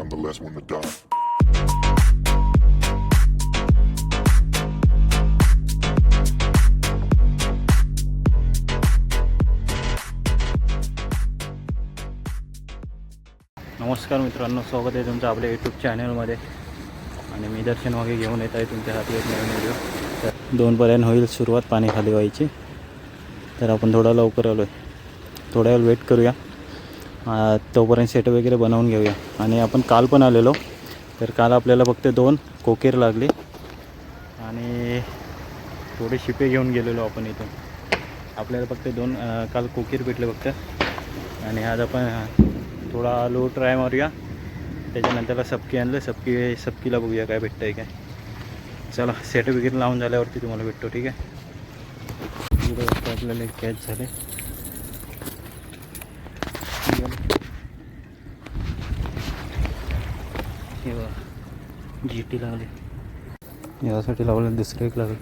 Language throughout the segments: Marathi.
I'm the last one to die. नमस्कार मित्रांनो स्वागत आहे तुमचं आपल्या यूट्यूब चॅनलमध्ये आणि मी दर्शन वगैरे घेऊन येत आहे तुमच्यासाठी एक नवीन व्हिडिओ तर दोनपर्यंत होईल सुरुवात पाणी खाली व्हायची. तर आपण थोडा लवकर आलो आहे थोड्या वेळ वेट करूया. तोपर्यंत सेट वगैरे बनवून घेऊया. आणि आपण काल पण आलेलो. तर काल आपल्याला फक्त दोन कोकेर लागले. आणि थोडे शिपे घेऊन गेलेलो आपण इथून. आपल्याला फक्त दोन काल कोकीर भेटले फक्त. आणि आज आपण थोडा लो ट्राय मारूया. त्याच्यानंतरला सबकी आणलं. सबकी सबकीला बघूया काय भेटतं आहे काय. चला सेट वगैरे लावून झाल्यावरती तुम्हाला भेटतो. ठीक आहे? आपल्याला कॅच झाले जी टी लागले. यासाठी लावलं दुसरं एक लागलं.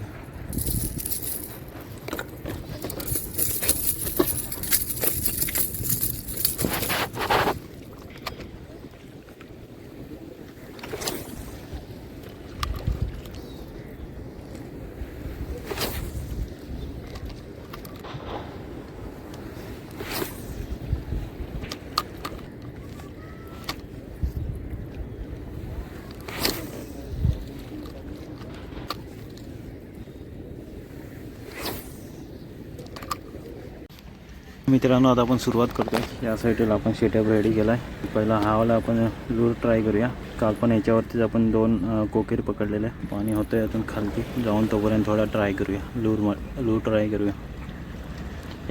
मित्रांनो आता आपण सुरुवात करतो या साईडला आपण सेटअप रेडी केला आहे पहिला हावाला आपण लूर ट्राय करूया. काल पण याच्यावरतीच आपण दोन कोकीर पकडलेले. आहे. पाणी होतं यातून खालती. जाऊन तोपर्यंत थोडा ट्राय करूया. लूर म लूर ट्राय करूया.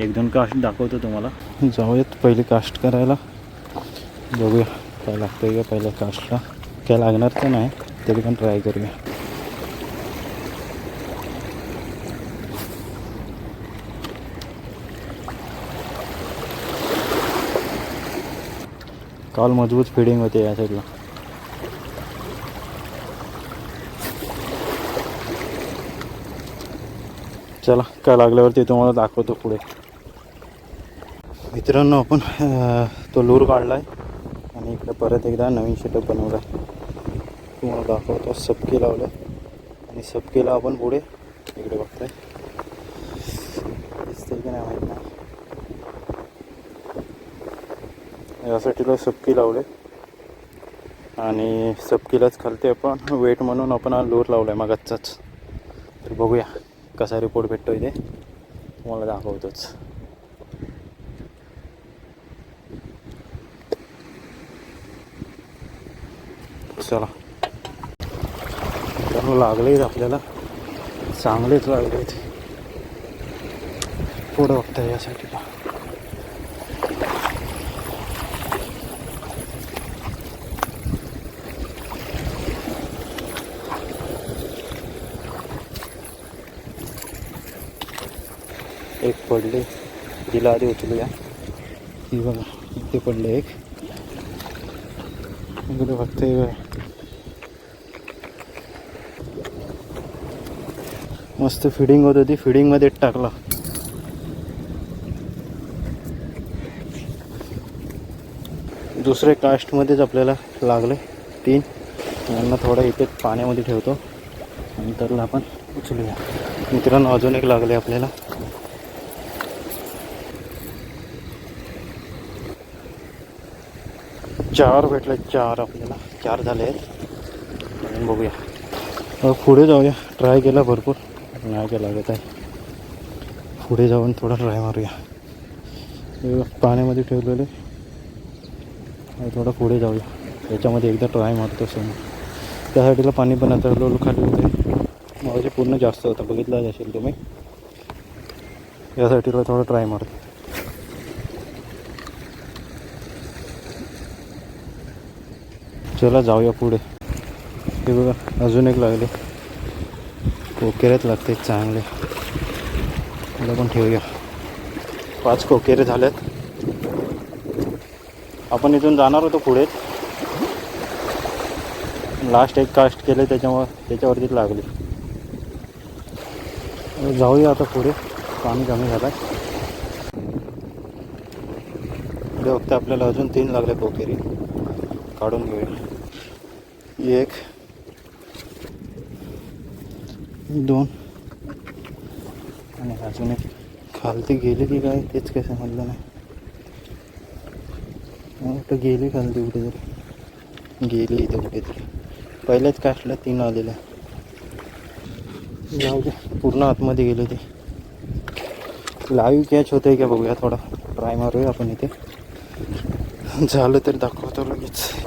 एक दोन कास्ट दाखवतो तुम्हाला. जाऊयात पहिले कास्ट करायला. बघूया काय लागतं का पहिल्या कास्टला काय लागणार तर नाही तरी पण ट्राय करूया. काल मजबूत फिडिंग होते या साईडला चला काय लागल्यावरती तुम्हाला दाखवतो पुढे. मित्रांनो आपण तो लूर काढला आहे आणि इकडे परत एकदा नवीन शेटअप बनवला आहे तुम्हाला दाखवतो सबके लावलं आणि सबकेला आपण पुढे इकडे बघताय दिसतंय की नाही माहीत नाही यासाठीला सपकी लावले. आणि सपकीलाच खालते आपण वेट म्हणून आपण हा लोर लावला आहे मागचाच तर बघूया कसा रिपोर्ट भेटतो इथे तुम्हाला दाखवतोच. चला. तर लागलेच आपल्याला. चांगलेच लागलेत. पुढं बघता यासाठी एक पडले. तिला आधी उचलूया. ती बघा इथे पडले एक. इकडे फक्त मस्त फिडिंग होत होती. फिडिंगमध्ये टाकला. दुसरे कास्टमध्येच आपल्याला लागले तीन. यांना थोडा इथे पाण्यामध्ये ठेवतो. नंतरला आपण उचलूया. मित्रांनो अजून एक लागले आपल्याला. चार भेटले चार आपल्याला. चार झाले आहेत. आणि बघूया. पुढे जाऊया. ट्राय केला भरपूर. नाही केला लागत आहे पुढे जाऊन थोडा ट्राय मारूया. पाण्यामध्ये ठेवलेले. थोडं थोडा पुढे जाऊया. याच्यामध्ये एकदा ट्राय मारतो समोर त्यासाठीला पाणी पण आता हळूहळू खाली होते. माझे पूर्ण जास्त होता. बघितलं असेल तुम्ही. यासाठीला थोडा ट्राय मारतो. चला जाऊया पुढे. हे बघा अजून एक लागले. कोकेरेच लागते चांगले. त्याला पण ठेवूया. पाच कोकेरे झालेत. आपण इथून जाणार होतो पुढेच लास्ट एक कास्ट केले त्याच्यामुळं त्याच्यावरतीच लागले. जाऊया आता पुढे. पाणी कमी झालं. पुढे फक्त आपल्याला अजून तीन लागले कोकेरी. काढून घेऊया. एक दोन आणि अजून एक. खालती गेले की काय? तेच काय समजलं नाही. वाटतं गेले खालती कुठेतरी. गेले इथे कुठेतरी. पहिल्याच कास्टला तीन आलेल्या जाऊ दे पूर्ण आतमध्ये गेले ते. लाईव्ह कॅच होत आहे का बघूया थोडा. ट्राय मारूया आपण इथे. झालं तर दाखवतो लगेच.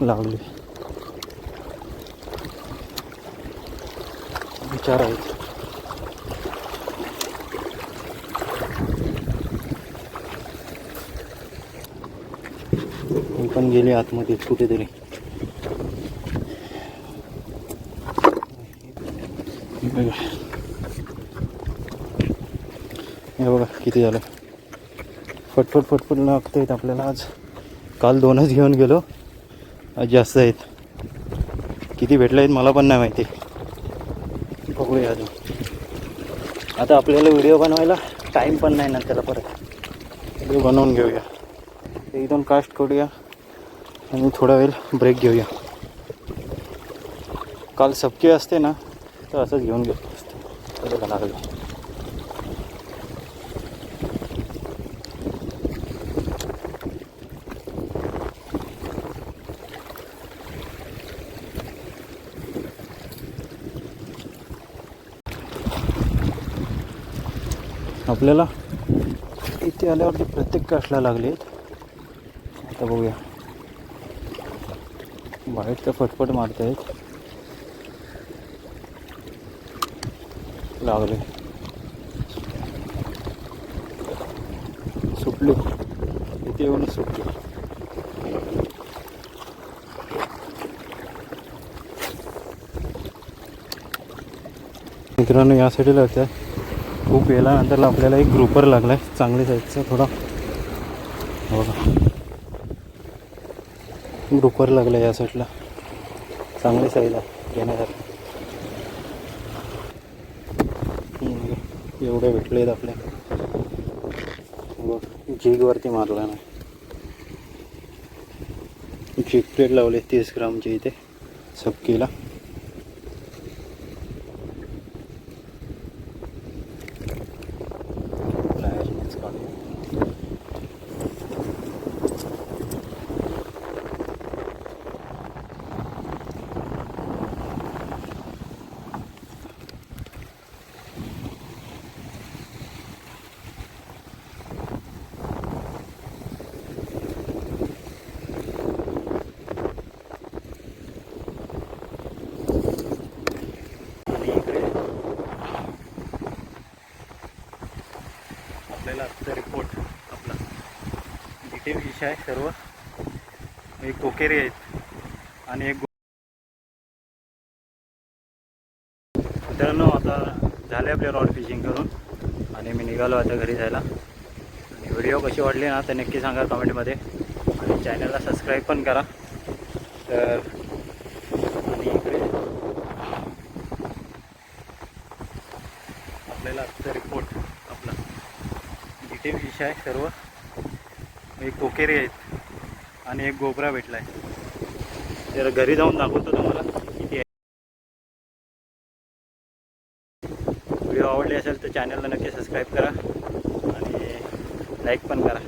लावली विचार आहेत. मी पण गेले आतमध्ये कुठेतरी. बघा हे बघा किती झालं. फटफट फटफट लागत आहेत आपल्याला आज. काल दोनच घेऊन गेलो. जास्त आहेत. किती भेटले आहेत मला पण नाही माहिती. बघूया अजून. आता आपल्याला व्हिडिओ बनवायला टाईम पण नाही ना त्याला परत. व्हिडिओ बनवून घेऊया. एक दोन कास्ट करूया आणि थोडा वेळ ब्रेक घेऊया. काल सबके असते ना तर असंच घेऊन घेतो असते. लागलं आपल्याला? इथे आल्यावरती प्रत्येक कास्टला लागले आहेत. आता बघूया. बाहेर तर फटफट मारत आहेत लागले. सुटले. इथे येऊन सुटले. मित्रांनो यासाठी होत्या खूप वेळानंतर आपल्याला एक ग्रुपर लागला आहे चांगल्या साईजचा थोडा. हो बघा. ग्रुपर लागला या साईडला चांगली साईज आहे एवढे भेटले आहेत आपल्या बघ मारला नाही जीग प्लेट लावले तीस ग्रामचे इथे. सबकीला बाहेरूनच काढूया. आणि इकडे आपल्याला आपला. इथे विषय आहे सर्व. एक कोकेरी आहेत. आणि एक मित्रांनो आता झाले आपले रॉड फिशिंग करून. आणि मी निघालो आता घरी जायला. आणि व्हिडिओ कशी वाटली ना तर नक्की सांगा कमेंटमध्ये आणि चॅनलला सबस्क्राईब पण करा. तर आणि इकडे आपल्याला रिपोर्ट आपला फिश विषय आहे सर्व. एक कोकेरी आहेत आणि एक गोबरा भेटला आहे तर घरी जाऊन दाखवतो तुम्हाला किती आहे. व्हिडिओ आवडले असेल तर चॅनलला नक्की सबस्क्राईब करा आणि लाईक पण करा.